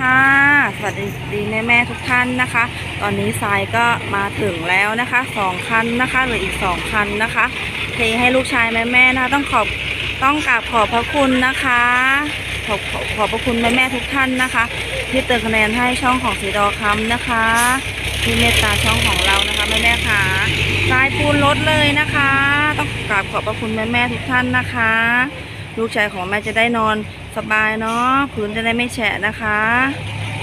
ค่ะสวัสดีแม่แม่ทุกท่านนะคะ ตอนนี้ทรายก็มาถึงแล้วนะคะสองคันนะคะเหลืออีกสองคันนะคะเทให้ลูกชายแม่แม่นะคะต้องขอบต้องกราบขอบพระคุณนะคะ ขอบขอบขอบพระคุณแม่แม่ทุกท่านนะคะ ที่เติมคะแนนให้ช่องของสีดอคำนะคะ ที่เมตตาช่องของเรานะคะแม่แม่ค่ะทรายปูนลดเลยนะคะ ต้องกราบขอบพระคุณแม่แม่ทุกท่านนะคะ ลูกชายของแม่จะได้นอน สบายเนาะพื้นจะได้ไม่แฉะนะคะ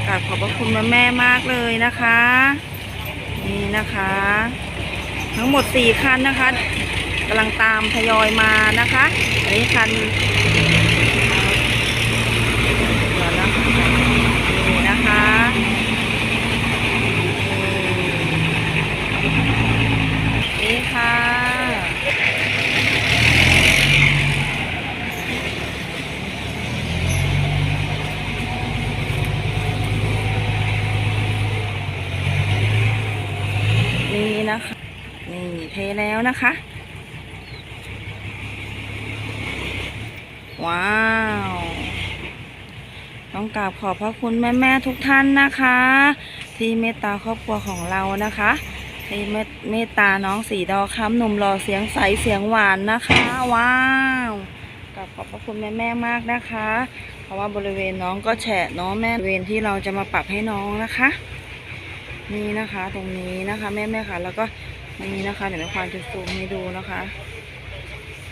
กราบขอบพระคุณแม่แม่มากเลยนะคะ นี่นะคะ ทั้งหมดสี่คันนะคะกำลังตามทยอยมานะคะอันนี้คันเดี๋ยวนะคะนี่นะคะนี่ค่ะ นี่นะคะ นี่เทแล้วนะคะ ว้าว ต้องกราบขอบพระคุณแม่แม่ ๆ ทุกท่านนะคะ ที่เมตตาครอบครัวของเรานะคะที่เมตตาน้องสีดอค้ำหนุ่มหล่อเสียงใสเสียงหวานนะคะ ว้าวกราบขอบพระคุณแม่แม่ๆมากนะคะ เพราะว่าบริเวณน้องก็แฉะน้องแม่บริเวณที่เราจะมาปรับให้น้องนะคะ นี่นะคะ ตรงนี้นะคะ แม่แม่ค่ะ แล้วก็ นี่นะคะเดี๋ยวแม่ควานจะซูมให้ดูนะคะ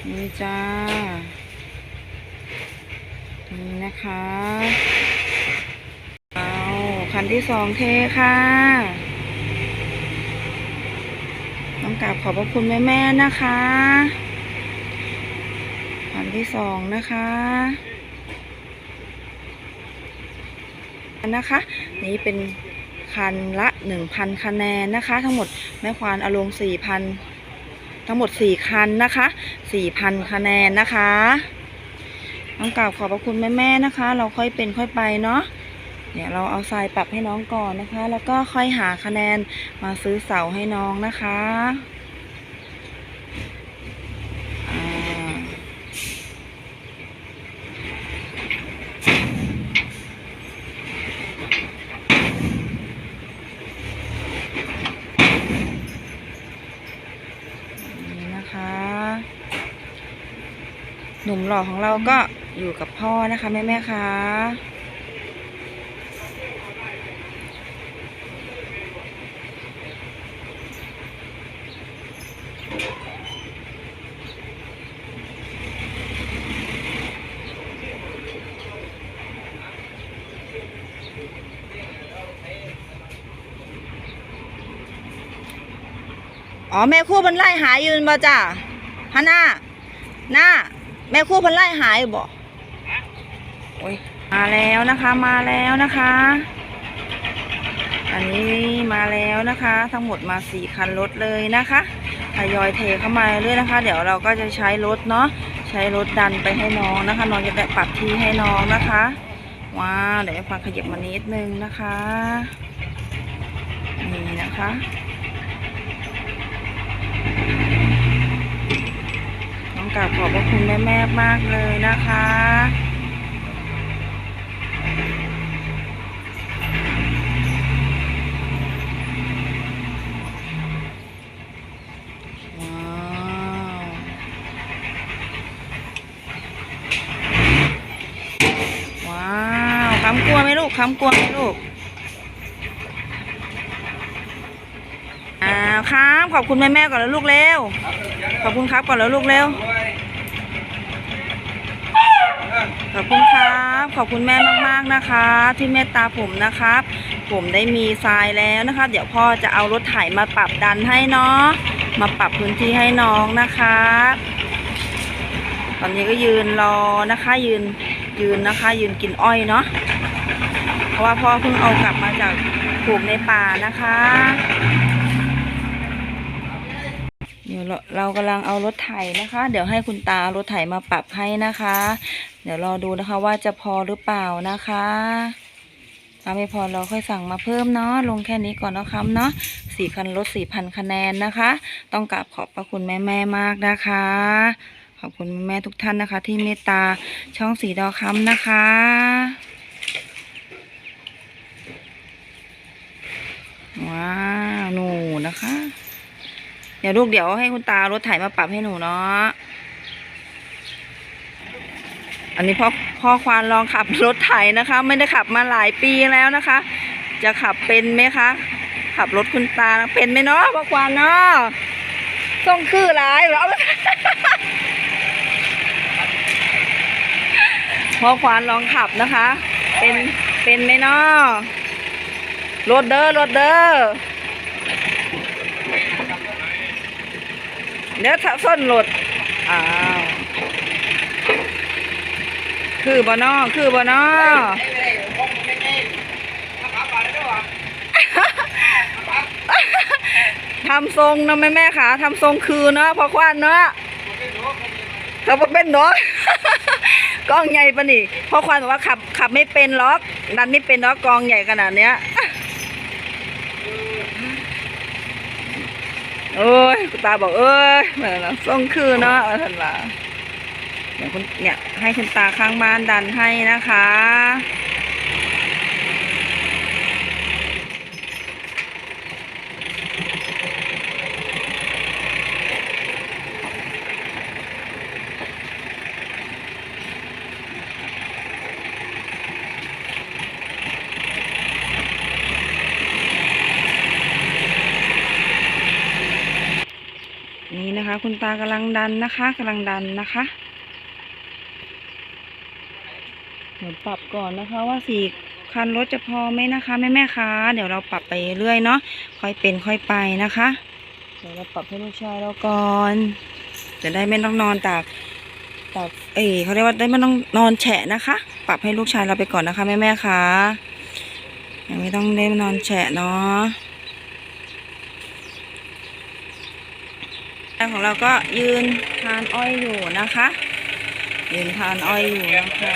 นี่จ้า นี่นะคะเอาคันที่สองเทค่ะต้องกราบขอบพระคุณแม่แม่ๆนะคะคันที่สองนะคะนะคะ นี่เป็น คันละ 1,000 คะแนนนะคะ ทั้งหมดแม่ควานอารมณ์4,000 ทั้งหมด 4 คันนะคะ 4,000 คะแนนนะคะต้องกราบขอบพระคุณแม่ๆนะคะ เราค่อยเป็นค่อยไปเนาะเดี๋ยวเราเอาทรายปรับให้น้องก่อนนะคะ แล้วก็ค่อยหาคะแนนมาซื้อเสาให้น้องนะคะอ่า นี่นะคะ หล่อของเราก็อยู่กับพ่อนะคะแม่แม่คะอ๋อ แม่คู่เพันไล่หายยืนมาจ้ะฮะหน้า หน้า แม่คู่พันไล่หายบ่โอ้ยมาแล้วนะคะมาแล้วนะคะ อันนี้มาแล้วนะคะ ทั้งหมดมาสี่คันรถเลยนะคะทยอยเทเข้ามาเรื่อยนะคะ เดี๋ยวเราก็จะใช้รถเนาะใช้รถดันไปให้น้องนะคะ น้องจะได้ปรับที่ให้น้องนะคะว้าวเดี๋ยวฟังขยับมานิดนึงนะคะนี่นะคะ กราบขอบพระคุณแม่แม่มากเลยนะคะ ว้าวว้าวคำกลัวไหมลูกคำกลัวไหมลูกอ้าครับขอบคุณแม่แม่ก่อนแล้วลูกเร็ว ขอบคุณครับก่อนแล้วลูกเร็ว ขอบคุณครับ ขอบคุณแม่มากๆนะคะ ที่เมตตาผมนะครับ ผมได้มีทรายแล้วนะคะ เดี๋ยวพ่อจะเอารถไถมาปรับดันให้เนาะมาปรับพื้นที่ให้น้องนะคะตอนนี้ก็ยืนรอนะคะยืนยืนนะคะ ยืนกินอ้อยเนาะเพราะว่าพ่อเพิ่งเอากลับมาจากปลูกในป่านะคะ เดี๋ยวเราเรากำลังเอารถไถนะคะ เดี๋ยวให้คุณตารถไถมาปรับให้นะคะ เดี๋ยวรอดูนะคะว่าจะพอหรือเปล่านะคะถ้าไม่พอเราค่อยสั่งมาเพิ่มเนาะลงแค่นี้ก่อนนะครับเนาะสี่คันรถสี่พันคะแนนนะคะ ต้องกราบขอบพระคุณแม่แม่มากนะคะ ขอบคุณแม่ทุกท่านนะคะ ที่เมตตาช่องสีดอคำนะคะว้าวหนูนะคะ เดี๋ยวลูกเดี๋ยวให้คุณตารถไถมาปรับให้หนูเนาะ อันนี้พ่อพ่อควานลองขับรถไถนะคะ ไม่ได้ขับมาหลายปีแล้วนะคะ จะขับเป็นไหมคะ ขับรถคุณตาเป็นไหมเนาะพ่อควานเนาะต้องคือหลายเหรอพ่อควานลองขับนะคะ เป็นเป็นไหมเนาะรถเด้อรถเด้อ เดี๋ยวถ้าส้นรถอ้าวคือบ่นอคือบ่นอทำทรงนะแม่แม่ขาทำทรงคือเนาะพอควานเนาะเขาบอกเป็นเนาะกล้องใหญ่ปะนี่พอควานบอกว่าขับขับไม่เป็นล็อกดันไม่เป็นล็อกกองใหญ่ขนาดเนี้ย เอ้ยคุณตาบอกเอ้ยเหมือนนะทรงคือเนาะท่านว่าเดี๋ยวคุณเนี่ยให้คุณตาข้างบ้านดันให้นะคะ คุณตากำลังดันนะคะกำลังดันนะคะเดี๋ยวปรับก่อนนะคะว่าสี่คันรถจะพอไหมนะคะแม่แม่คะเดี๋ยวเราปรับไปเรื่อยเนาะค่อยเป็นค่อยไปนะคะ เดี๋ยวเราปรับให้ลูกชายเราก่อน จะได้ไม่ต้องนอนตากตากเอ้ยเขาเรียกว่าได้ไม่ต้องนอนแฉะนะคะ ปรับให้ลูกชายเราไปก่อนนะคะแม่แม่คะยังไม่ต้องได้นอนแฉะเนาะ แม่ของเราก็ยืนทานอ้อยอยู่นะคะ ยืนทานอ้อยอยู่นะคะ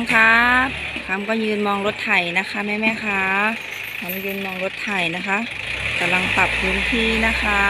ำครับคำก็ยืนมองรถไถนะคะแม่แม่คะคำยืนมองรถไถนะคะกำลังปรับพื้นที่นะคะ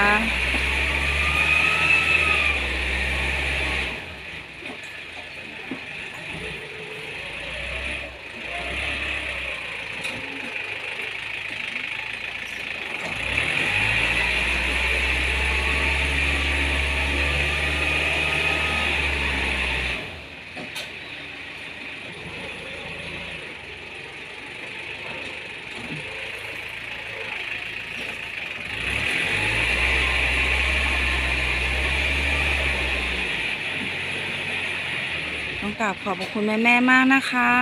กราบขอบพระคุณแม่แม่ๆมากนะคะ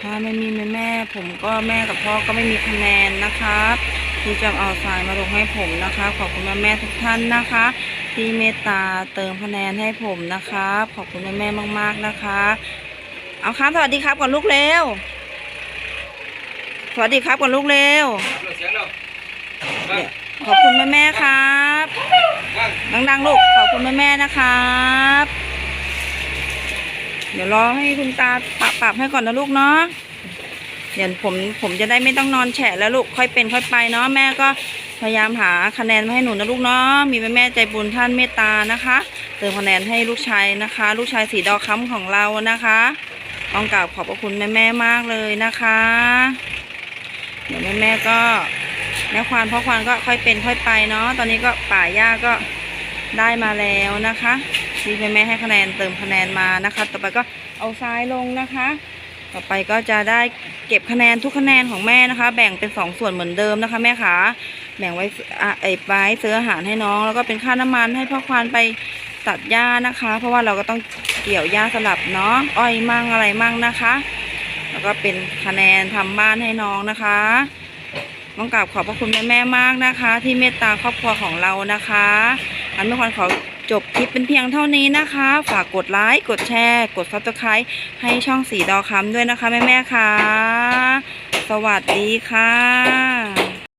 ถ้าไม่มีแม่แม่ๆผมก็แม่กับพ่อก็ไม่มีคะแนนนะครับที่จะเอาสายมาลงให้ผมนะคะ ขอบคุณแม่แม่ๆทุกท่านนะคะ ที่เมตตาเติมคะแนนให้ผมนะคะขอบคุณแม่แม่ๆมาก ๆนะคะ เอาครับสวัสดีครับก่อนลูกเร็วสวัสดีครับก่อนลูกเร็วรับเสียงเราบ้างขอบคุณแม่แม่ๆครับบ้าง ดังๆลูกขอบคุณแม่แม่ๆนะครับ เดี๋ยวรอให้คุณตาปรับปรับให้ก่อนนะลูกเนาะเดี๋ยวผมผมจะได้ไม่ต้องนอนแฉะแล้วลูกค่อยเป็นค่อยไปเนาะแม่ก็พยายามหาคะแนนมาให้หนูนะลูกเนาะมีแม่แม่ใจบุญท่านเมตตานะคะเติมคะแนนให้ลูกชายนะคะ ลูกชายสีดอกค้ำของเรานะคะต้องกราบขอบพระคุณแม่แม่มากเลยนะคะ เดี๋ยวแม่แม่ก็ แม่ควานพ่อควานก็ค่อยเป็นค่อยไปเนาะตอนนี้ก็ป่าหญ้าก็ได้มาแล้วนะคะที่แม่แม่ให้คะแนนเติมคะแนนมานะคะ ต่อไปก็เอาทรายลงนะคะ ต่อไปก็จะได้เก็บคะแนนทุกคะแนนของแม่นะคะ แบ่งเป็นสองส่วนเหมือนเดิมนะคะ แม่ขาแบ่งไว้ไอ้ไว้ซื้ออาหารให้น้อง แล้วก็เป็นค่าน้ำมันให้พ่อควานไปตัดหญ้านะคะ เพราะว่าเราก็ต้องเกี่ยวหญ้าสลับเนาะอ้อยมั่งอะไรมั่งนะคะ แล้วก็เป็นคะแนนทำบ้านให้น้องนะคะ ต้องกราบขอบพระคุณแม่แม่มากนะคะ ที่เมตตาครอบครัวของเรานะคะอันเม่ควรขอจบคลิปเป็นเพียงเท่านี้นะคะ ฝากกดไลค์กดแชร์ กดซับสไครต์ให้ช่องสีดอคำด้วยนะคะแม่ๆค่ะ สวัสดีค่ะ